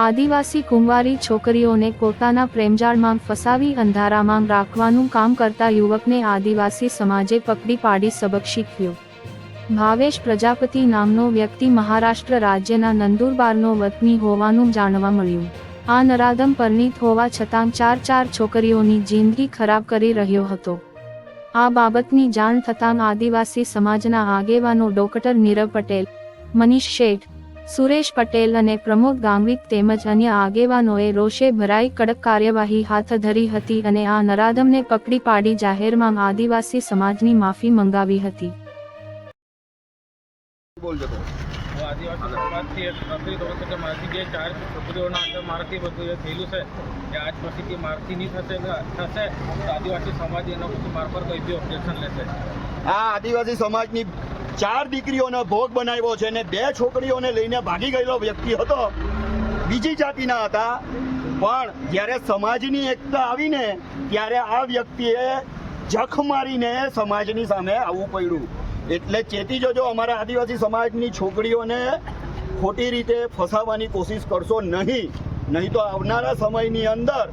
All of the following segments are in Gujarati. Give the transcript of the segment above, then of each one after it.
આદિવાસી કુંવારી છોકરીઓને પોતાના પ્રેમજાળમાં ફસાવી અંધારામાં રાખવાનું કામ કરતા યુવકને આદિવાસી સમાજે પકડી પાડી સબક શીખ્યો ભાવેશ પ્રજાપતિ નામનો વ્યક્તિ મહારાષ્ટ્ર રાજ્યના નંદુરબારનો વતની હોવાનું જાણવા મળ્યું. આ નરાધમ પરણિત હોવા છતાં ચાર ચાર છોકરીઓની જિંદગી ખરાબ કરી રહ્યો હતો. આ બાબતની જાણ થતાં આદિવાસી સમાજના આગેવાનો ડોક્ટર નીરવ પટેલ, મનીષ શેઠ સુરેશ પટેલ અને પ્રમોદ ગાંગવિક તેમજ અન્ય આગેવાનોએ રોષે ભરાઈ કડક કાર્યવાહી હાથ ધરી હતી અને આ નરાધમને પકડી પાડી જાહેરમાં આદિવાસી સમાજની માફી મંગાવી હતી. બોલજો તો હું આદિવાસી સમાજથી એક નોકરી કરું છું કે મારાથી જે ચાર છોકરીઓના અંદર મારાથી બધું એ થયેલું છે કે આજ પછીથી મારથી નહીં થશે થશે તો આદિવાસી સમાજ એનો પછી માર પર કોઈ બી ઓબ્જેક્શન લેશે આ આદિવાસી સમાજની ચાર દીકરીઓનો ભોગ બનાવ્યો છે ને બે છોકરીઓને લઈને ભાગી ગયેલો વ્યક્તિ હતો. બીજી જાતિના હતા. પણ જ્યારે સમાજની એકતા આવીને ત્યારે આ વ્યક્તિએ જખ મારીને સમાજની સામે આવવું પડ્યું. એટલે ચેતી જજો, અમારા આદિવાસી સમાજની છોકરીઓને ખોટી રીતે ફસાવવાની કોશિશ કરશો નહીં. નહીં તો આવનારા સમયની અંદર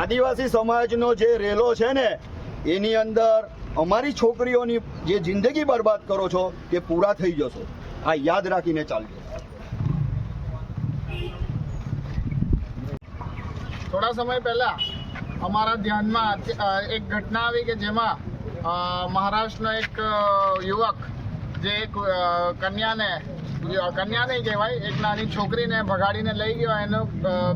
આદિવાસી સમાજનો જે રેલો છે ને, એની અંદર અમારી છોકરીઓની જે જિંદગી બરબાદ કરો છો, તે પૂરા થઈ જશો. આ યાદ રાખીને ચાલજો. થોડા સમય પહેલા અમારા ધ્યાનમાં એક ઘટના આવી કે જેમાં મહારાષ્ટ્રનો એક યુવક, જે એક કન્યાને કન્યા નહીં કહેવાય, એક નાની છોકરીને ભગાડીને લઈ ગયો. એનું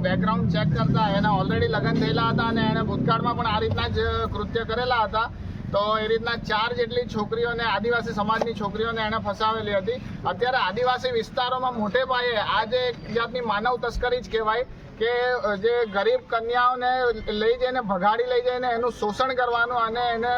બેકગ્રાઉન્ડ ચેક કરતા એના ઓલરેડી લગ્ન થયેલા હતા અને એને ભૂતકાળમાં પણ આ રીતના જ કૃત્ય કરેલા હતા. તો એ રીતના ચાર જેટલી છોકરીઓને આદિવાસી સમાજની છોકરીઓને એણે ફસાવેલી હતી. અત્યારે આદિવાસી વિસ્તારોમાં મોટે પાયે આ એક જાતની માનવ તસ્કરી જ કહેવાય કે જે ગરીબ કન્યાઓને લઈ જઈને, ભગાડી લઈ જઈને એનું શોષણ કરવાનું અને એને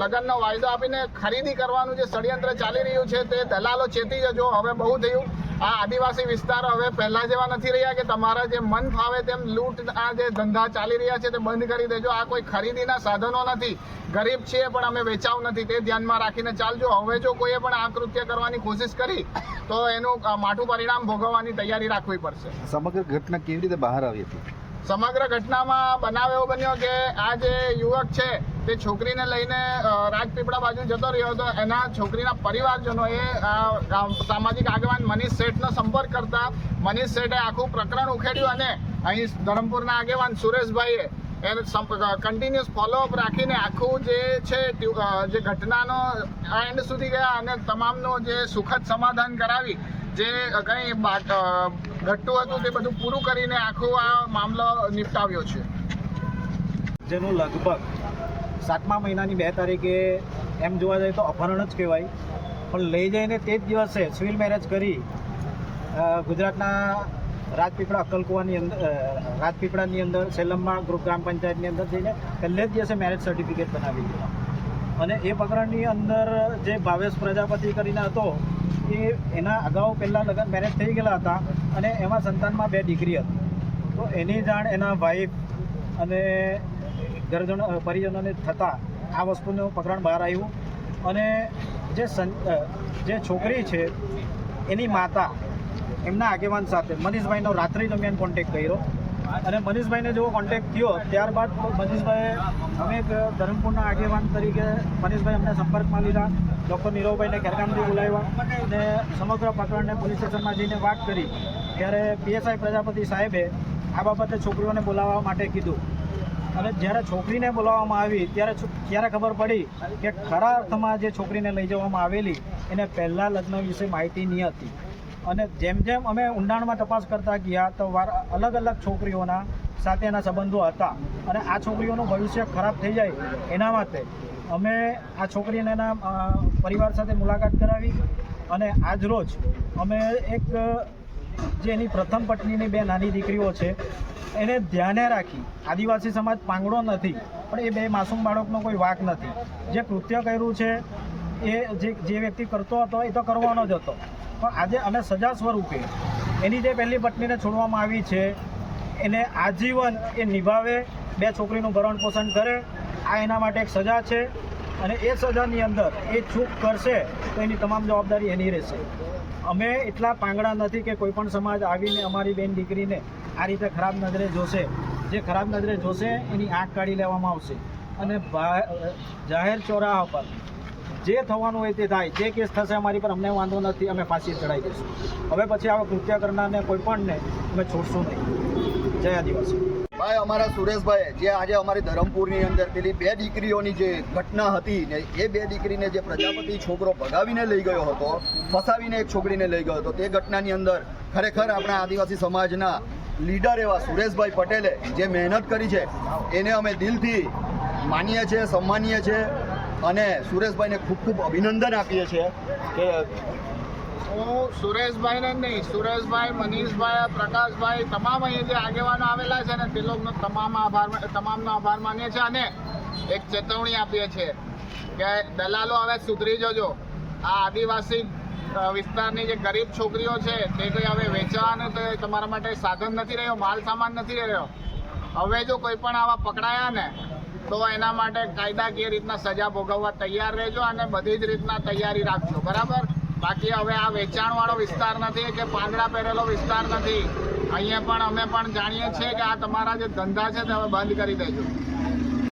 લગ્નનો વાયદો આપીને ખરીદી કરવાનું જે ષડયંત્ર ચાલી રહ્યું છે તે દલાલો ચેતી જજો. હવે બહુ થયું. આ આદિવાસી વિસ્તારો હવે પહેલા જેવા નથી રહ્યા કે તમારા જે મન ફાવે તેમ લૂંટ, આ જે ધંધા ચાલી રહ્યા છે તે બંધ કરી દેજો. આ કોઈ ખરીદીના સાધનો નથી. ગરીબ છીએ પણ અમે વેચાવ નથી. તે ધ્યાનમાં રાખીને ચાલજો. હવે જો કોઈએ પણ આ કૃત્ય કરવાની કોશિશ કરી તો એનું માઠું પરિણામ ભોગવવાની તૈયારી રાખવી પડશે. સમગ્ર ઘટના કેવી રીતે બહાર આવી હતી? સમગ્ર ઘટનામાં બનાવ એવો બન્યો કે આ જે યુવક છે તે છોકરીને લઈને રાજપીપળા બાજુ જતો રહ્યો હતો. એના છોકરીના પરિવારજનોએ સામાજિક આગેવાન મનીષ શેઠનો સંપર્ક કરતા મનીષ શેઠે આખું પ્રકરણ ઉખેડ્યું અને અહીં ધરમપુરના આગેવાન સુરેશભાઈએ એને કન્ટિન્યુઅસ ફોલોઅપ રાખીને આખું જે છે જે ઘટનાનો એન્ડ સુધી ગયા અને તમામનું જે સુખદ સમાધાન કરાવી, જે કંઈ ઘટતું હતું તે બધું પૂરું કરીને આખો આ મામલો નિપટાવ્યો છે. જેનું લગભગ સાતમા મહિનાની બે તારીખે એમ જોવા જઈએ તો અપહરણ જ કહેવાય. પણ લઈ જઈને તે જ દિવસે સિવિલ મેરેજ કરી ગુજરાતના રાજપીપળા અક્કલકુવાની અંદર રાજપીપળાની અંદર સેલમમાં ગ્રુપ ગ્રામ પંચાયતની અંદર જઈને પહેલે જ દિવસે મેરેજ સર્ટિફિકેટ બનાવી દીધા. અને એ પ્રકરણની અંદર જે ભાવેશ પ્રજાપતિ કરીને હતો, એ એના અગાઉ પહેલાં લગ્ન મેરેજ થઈ ગયેલા હતા અને એમાં સંતાનમાં બે દીકરી હતી. તો એની જાણ એના વાઈફ અને ઘરજનો પરિજનોને થતાં આ વસ્તુનું પ્રકરણ બહાર આવ્યું. અને જે જે છોકરી છે, એની માતા એમના આગેવાન સાથે મનીષભાઈનો રાત્રિ દરમિયાન કોન્ટેક્ટ કર્યો. અને મનીષભાઈને જેવો કોન્ટેક્ટ થયો, ત્યારબાદ મનીષભાઈએ અમે એક ધરમપુરના આગેવાન તરીકે મનીષભાઈ અમને સંપર્કમાં લીધા. ડૉક્ટર નીરવભાઈને ખેરગામથી બોલાવ્યા અને સમગ્ર પ્રકરણને પોલીસ સ્ટેશનમાં જઈને વાત કરી. ત્યારે પીએસઆઈ પ્રજાપતિ સાહેબે આ બાબતે છોકરીઓને બોલાવવા માટે કીધું. અને જ્યારે છોકરીને બોલાવવામાં આવી, ત્યારે ત્યારે ખબર પડી કે ખરા અર્થમાં જે છોકરીને લઈ જવામાં આવેલી, એને પહેલાં લગ્ન વિશે માહિતી નહીં હતી. અને જેમ જેમ અમે ઊંડાણમાં તપાસ કરતા ગયા, તો અલગ અલગ છોકરીઓના સાથે એના સંબંધો હતા. અને આ છોકરીઓનું ભવિષ્ય ખરાબ થઈ જાય એના માટે અમે આ છોકરીને પરિવાર સાથે મુલાકાત કરાવી અને આજ રોજ અમે એક, જે એની પ્રથમ પત્નીની બે નાની દીકરીઓ છે, એને ધ્યાને રાખી આદિવાસી સમાજ પાંગડો નથી, પણ એ બે માસૂમ બાળકનો કોઈ વાક નથી. જે કૃત્ય કર્યું છે, એ જે જે વ્યક્તિ કરતો હતો, એ તો કરવાનો જ હતો. પણ આજે અને સજા સ્વરૂપે એની જે પહેલી પત્નીને છોડવામાં આવી છે, એને આજીવન એ નિભાવે, બે છોકરીનું ભરણ પોષણ કરે, આ એના માટે એક સજા છે અને એ સજાની અંદર એ ચૂક કરશે તો એની તમામ જવાબદારી એની રહેશે. અમે એટલા પાંગડા નથી કે કોઈ પણ સમાજ આવીને અમારી બેન દીકરીને આ રીતે ખરાબ નજરે જોશે. જે ખરાબ નજરે જોશે, એની આંખ કાઢી લેવામાં આવશે. અને જાહેર ચોરાહા પર જે થવાનું હોય તે થાય. જે કેસ થશે અમારી પર અમને વાંધો નથી, અમે ફાંસી ચડાવી દઈશું હવે પછી આવા કૃત્ય કરનારને કોઈ પણને અમે છોડશું નહીં. જય આદિવાસી. ભાઈ, અમારા સુરેશભાઈ જે આજે અમારી ધરમપુરની અંદર પેલી બે દીકરીઓની જે ઘટના હતી ને એ બે દીકરીને જે પ્રજાપતિ છોકરો ભગાવીને લઈ ગયો હતો, ફસાવીને એક છોકરીને લઈ ગયો હતો, તે ઘટનાની અંદર ખરેખર આપણા આદિવાસી સમાજના લીડર એવા સુરેશભાઈ પટેલે જે મહેનત કરી છે, એને અમે દિલથી માનીએ છીએ, સન્માનીએ છીએ. અને સુરેશભાઈને ખૂબ ખૂબ અભિનંદન આપીએ છીએ કે હું સુરેશભાઈને નહીં, સુરેશભાઈ, મનીષભાઈ, પ્રકાશભાઈ તમામ અહીંયા જે આગેવાનો આવેલા છે ને તે લોકોનો તમામ આભાર તમામનો આભાર માનીએ છીએ અને એક ચેતવણી આપીએ છીએ કે દલાલો હવે સુધરી જજો. આ આદિવાસી વિસ્તારની જે ગરીબ છોકરીઓ છે તે કંઈ હવે વેચવાનું તો તમારા માટે સાધન નથી રહ્યો માલ સામાન નથી રહ્યો. હવે જો કોઈ પણ આવા પકડાયા ને તો એના માટે કાયદાકીય રીતના સજા ભોગવવા તૈયાર રહેજો અને બધી જ રીતના તૈયારી રાખજો, બરાબર? બાકી હવે આ વેચાણવાળો વિસ્તાર નથી કે પાંદડા પહેરેલો વિસ્તાર નથી. અહીંયા પણ અમે પણ જાણીએ છીએ કે આ તમારા જે ધંધા છે તે હવે બંધ કરી દેજો.